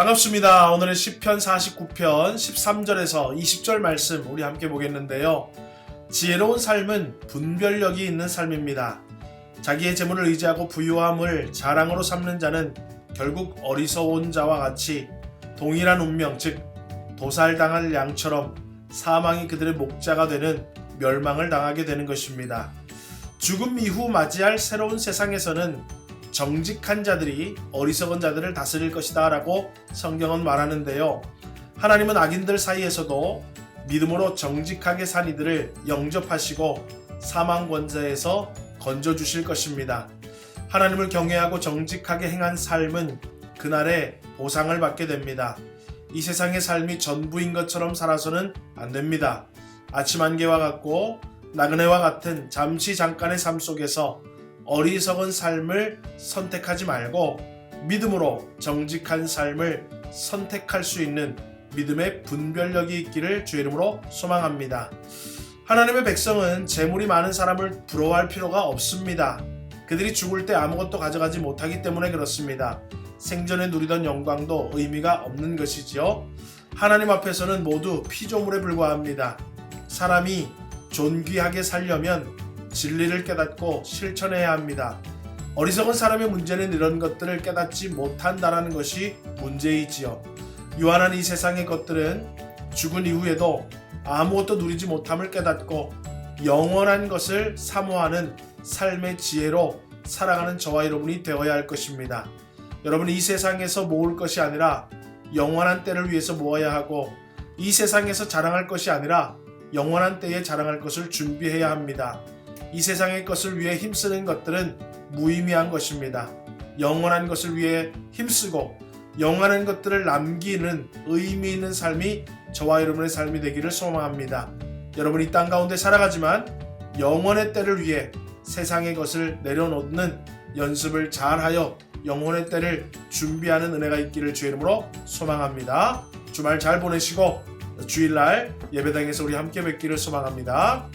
반갑습니다. 오늘은 10편 49편 13절에서 20절 말씀 우리 함께 보겠는데요. 지혜로운 삶은 분별력이 있는 삶입니다. 자기의 재물을 의지하고 부유함을 자랑으로 삼는 자는 결국 어리석은 자와 같이 동일한 운명, 즉 도살당할 양처럼 사망이 그들의 목자가 되는 멸망을 당하게 되는 것입니다. 죽음 이후 맞이할 새로운 세상에서는 정직한 자들이 어리석은 자들을 다스릴 것이다 라고 성경은 말하는데요. 하나님은 악인들 사이에서도 믿음으로 정직하게 산 이들을 영접하시고 사망 권세에서 건져 주실 것입니다. 하나님을 경외하고 정직하게 행한 삶은 그날에 보상을 받게 됩니다. 이 세상의 삶이 전부인 것처럼 살아서는 안 됩니다. 아침 안개와 같고 나그네와 같은 잠시 잠깐의 삶 속에서 어리석은 삶을 선택하지 말고 믿음으로 정직한 삶을 선택할 수 있는 믿음의 분별력이 있기를 주의 이름으로 소망합니다. 하나님의 백성은 재물이 많은 사람을 부러워할 필요가 없습니다. 그들이 죽을 때 아무것도 가져가지 못하기 때문에 그렇습니다. 생전에 누리던 영광도 의미가 없는 것이지요. 하나님 앞에서는 모두 피조물에 불과합니다. 사람이 존귀하게 살려면 진리를 깨닫고 실천해야 합니다. 어리석은 사람의 문제는 이런 것들을 깨닫지 못한다라는 것이 문제이지요. 유한한 이 세상의 것들은 죽은 이후에도 아무것도 누리지 못함을 깨닫고 영원한 것을 사모하는 삶의 지혜로 살아가는 저와 여러분이 되어야 할 것입니다. 여러분 이 세상에서 모을 것이 아니라 영원한 때를 위해서 모아야 하고 이 세상에서 자랑할 것이 아니라 영원한 때에 자랑할 것을 준비해야 합니다. 이 세상의 것을 위해 힘쓰는 것들은 무의미한 것입니다. 영원한 것을 위해 힘쓰고 영원한 것들을 남기는 의미 있는 삶이 저와 여러분의 삶이 되기를 소망합니다. 여러분 이 땅 가운데 살아가지만 영원의 때를 위해 세상의 것을 내려놓는 연습을 잘하여 영혼의 때를 준비하는 은혜가 있기를 주의 이름으로 소망합니다. 주말 잘 보내시고 주일날 예배당에서 우리 함께 뵙기를 소망합니다.